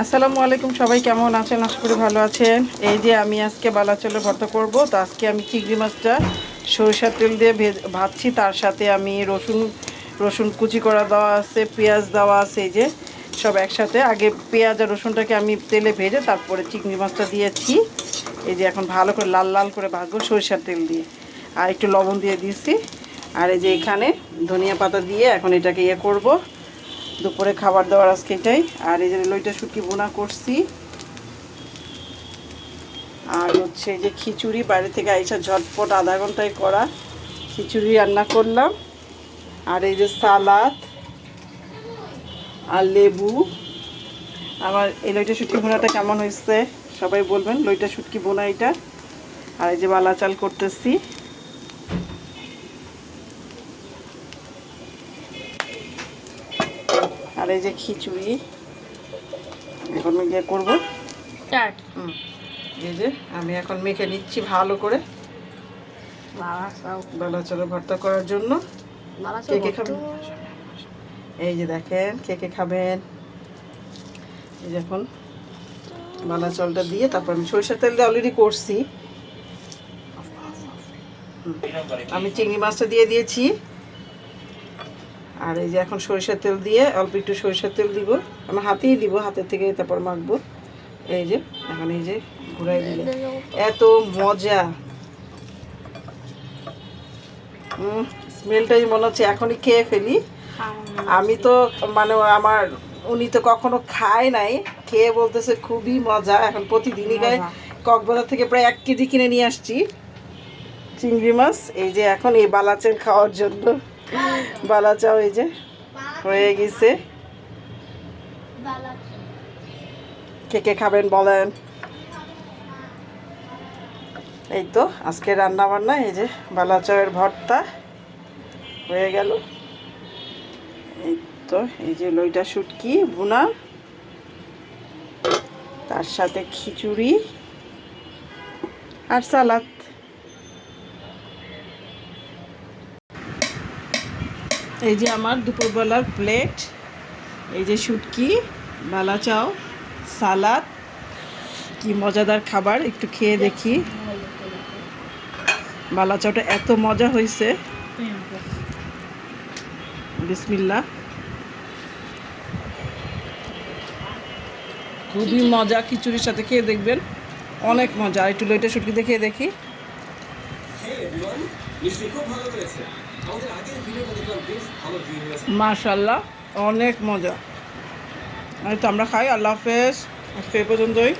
আসসালামু আলাইকুম, সবাই কেমন আছেন? আশা করি ভালো আছেন। এই যে আমি আজকে বালাচলে ভর্তা করব, তো আজকে আমি চিংড়ি মাছটা সরিষার তেল দিয়ে ভেজ- ভাজছি। তার সাথে আমি রসুন রসুন কুচি করা দেওয়া আছে, পেঁয়াজ দেওয়া আছে, এই যে সব একসাথে। আগে পেঁয়াজ আর রসুনটাকে আমি তেলে ভেজে তারপরে চিংড়ি মাছটা দিয়েছি। এই যে এখন ভালো করে লাল লাল করে ভাজবো সরিষার তেল দিয়ে। আর একটু লবণ দিয়ে দিয়েছি। আর এই যে এখানে ধনিয়া পাতা দিয়ে এখন এটাকে ইয়ে করব। দুপুরে খাবার দাবার আজকে এটাই। আর এই যে লইটা শুটকি বোনা করছি। আর হচ্ছে এই যে খিচুড়ি, বাইরে থেকে আইসা ঝটপট আধা ঘন্টায় করা খিচুড়ি রান্না করলাম। আর এই যে সালাদ আর লেবু। আমার এই লইটা শুটকি বোনাটা কেমন হয়েছে সবাই বলবেন, লইটা শুটকি বোনা এটা। আর এই যে বালা চাল করতেছি। এই যে খিচুড়ি এখন গিয়ে করব। হুম। এই যে আমি এখন মেখে নিচ্ছি ভালো করে। বেলা চলে ভর্তা করার জন্য। কে কে খাবেন? এই যে দেখেন কে কে খাবেন? এই যে এখন বালা চালটা দিয়ে তারপর আমি সরিষার তেল দিয়ে অলরেডি করছি। আমি চিংড়ি মাছটা দিয়ে দিয়েছি। আর এই যে এখন সরিষার তেল দিয়ে অল্প একটু সরিষার তেল দিব। আমি হাতেই দিব হাতের থেকে তারপর মাখবো। এই যে এখন এই যে ঘুরাই দিলে। এত মজা। স্মেলটাই মনে হচ্ছে এখনই খেয়ে ফেলি। আমি তো মানে আমার উনি তো কখনো খায় নাই। খেয়ে বলতেছে খুবই মজা। এখন প্রতিদিনই গায়ে। কক্সবাজার থেকে প্রায় এক কেজি কিনে নিয়ে আসছি। চিংড়ি মাছ। এই যে এখন এই বালাচের খাওয়ার জন্য। বালাচাও এই যে, হয়ে গেছে। কে কে খাবেন বলেন। এই তো, আজকে রান্না বান্না এই যে বালাচাওয়ের ভর্তা হয়ে গেল। এই তো, এই যে লইটা শুটকি, ভুনা, তার সাথে খিচুড়ি আর সালাদ। এই যে আমার দুপুরবেলার প্লেট, এই যে শুটকি, বালা চাও, সালাদ, কি মজাদার খাবার, একটু খেয়ে দেখি। বালা চাওটা এত মজা হয়েছে। বিসমিল্লা। খুবই মজা, খিচুড়ির সাথে খেয়ে দেখবেন। অনেক মজা, একটু লইটা শুটকি দিয়ে খেয়ে দেখি। মাশাল্লাহ অনেক মজা। তো আমরা খাই আল্লাহ হাফেজ। আজকে এই পর্যন্তই।